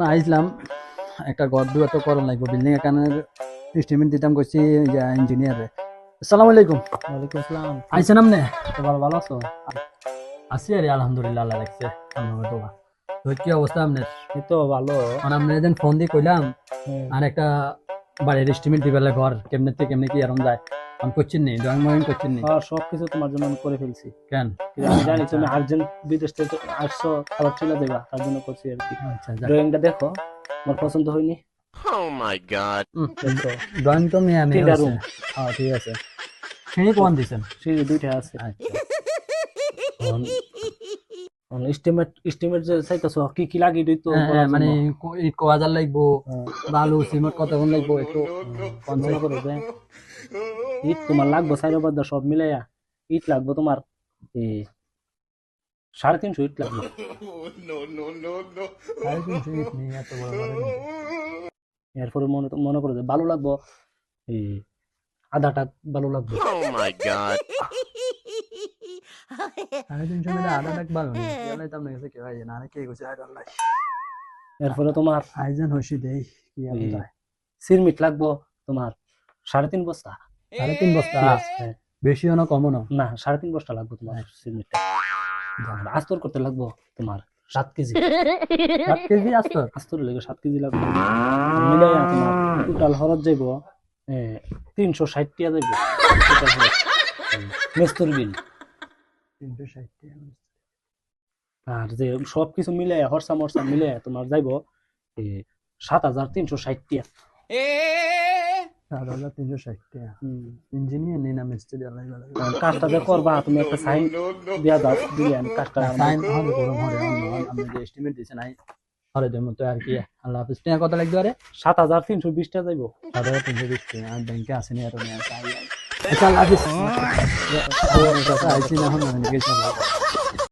না আইসলাম একটা ঘর দুয়া তো করণ লাগবে বিল্ডিং এখানের এস্টিমেট দিতাম করছি ইঞ্জিনিয়ার আসসালামু আলাইকুম। ওয়ালাইকুম আসসালাম। আইছেন আপনি? তোমার ভালো আছো? আছি আরে আলহামদুলিল্লাহ আল্লাহ রাখছে। আপনার দোয়া। তো কি অবস্থা আপনার? এই তো ভালো। মানে আপনি যেন ফোন দিয়ে কইলাম আর একটা বাড়ির এস্টিমেট দিবেলে ঘর কেমনে কেমনে কি এরম যায়। আমি করছেন নি ড্রয়িং ময়িং করছেন নি। হ্যাঁ সব কিছু তোমার জন্য আমি করে ফেলছি। কেন? আমি জানি তুমি আর্জেন্ট বিদেশ থেকে আসছো খাবার চলে দেবা তার জন্য করছি আর কি। আচ্ছা ড্রয়িংটা দেখো আমার পছন্দ হয়নি। Oh my god. ড্রয়িং তো মেয়ে আমি হ্যাঁ ঠিক আছে। সিঁড়ি কোন দিছেন সিঁড়ি দুইটা আছে। আচ্ছা। এস্টিমেট এস্টিমেট যে চাইতেছো কি কি লাগি দিই তো হ্যাঁ, হ্যাঁ, মানে কো- কোয়াজার লাগবো হ্যাঁ। বালু সিমেন্ট কতক্ষণ লাগবো একটু করো যে। ইট তোমার লাগবে সাইড বাদ সব মিলাইয়া। ইট লাগবে তোমার এই সাড়ে তিনশো ইট লাগবে। এরপরে মনে মনে করো যে ভালো লাগবো এই আধাটা ভালো লাগবে। এরপরে তোমার? আইজেন হসি দেই কি আর এই যায়। সিরমিট লাগবো তোমার সাড়ে তিন বস্তা। সাড়ে তিন বস্তা? হ্যাঁ। না কমও না? না সাড়ে তিন বস্তা লাগবে তোমার সিরমিটটা আস্তর করতে লাগবো তোমার সাত কেজি। সাত কেজি আসতো আস্তর লেগে সাত কেজি লাগবে। তোমার টোটাল খরচ যাইব তিনশো ষাট টিয়া যাইব। মেস্তর বিল। তিনশো ষাট টাকা। আর যে সব কিছু মিলাইয়া হরসা মরসা মিলাইয়া তোমার যাইব সাত হাজার তিনশো ষাট টিয়া সাত হাজার তিনশো ষাট টাকা। ইঞ্জিনিয়ার নেই না মিস্ত্রি কাজটা যে করবা তুমি একটা সাইন দিয়া দাও দিলে আমি কাজটা সাইন গরম আপনি যে এস্টিমেট আই হরে দেবো তো আর কি। আল্লাহ হাফিজ। টাকা কত লাগবে আরে? সাত হাজার তিনশো বিশটা যাইব। সাত হাজার তিনশো বিশ টাকা। আর ব্যাংকে আসেনি আর নিয়ে আসে আচ্ছা আল্লাহ হাফিজ আইসি না এখন গেছিলাম